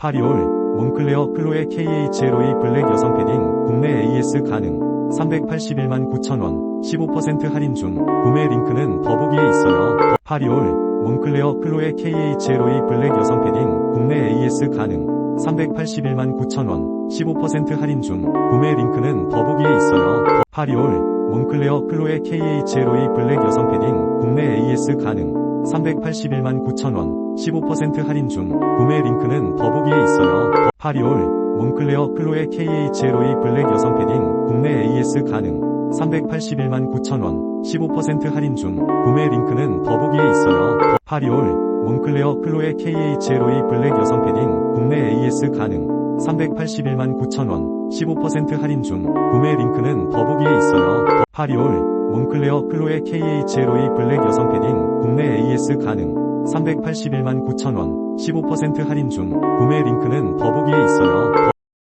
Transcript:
파리올, 몬클레어 클로에 KHLOE 블랙 여성 패딩 국내 AS 가능. 381만 9천원 15% 할인 중. 구매 링크는 더보기에 있어요. 파리올, 몬클레어 클로에 KHLOE 블랙 여성 패딩 국내 AS 가능. 381만 9천원 15% 할인 중. 구매 링크는 더보기에 있어요. 파리올, 몬클레어 클로에 KHLOE 블랙 여성 패딩 국내 AS 가능 381만 9천원 15% 할인 중 구매 링크는 더보기에 있어요. 파리올, 몬클레어 클로에 KHLOE 블랙 여성 패딩 국내 AS 가능 381만 9천원 15% 할인 중 구매 링크는 더보기에 있어요. 파리올, 몬클레어 클로에 KHLOE 블랙 여성 패딩 국내 AS 가능 381만 9천원 15% 할인 중 구매 링크는 더보기에 있어요. 파리올, 몬클레어 클로에 KHLOE 블랙 여성 패딩 AS 가능 381만 9천원 15% 할인 중 구매 링크는 더보기에 있어요.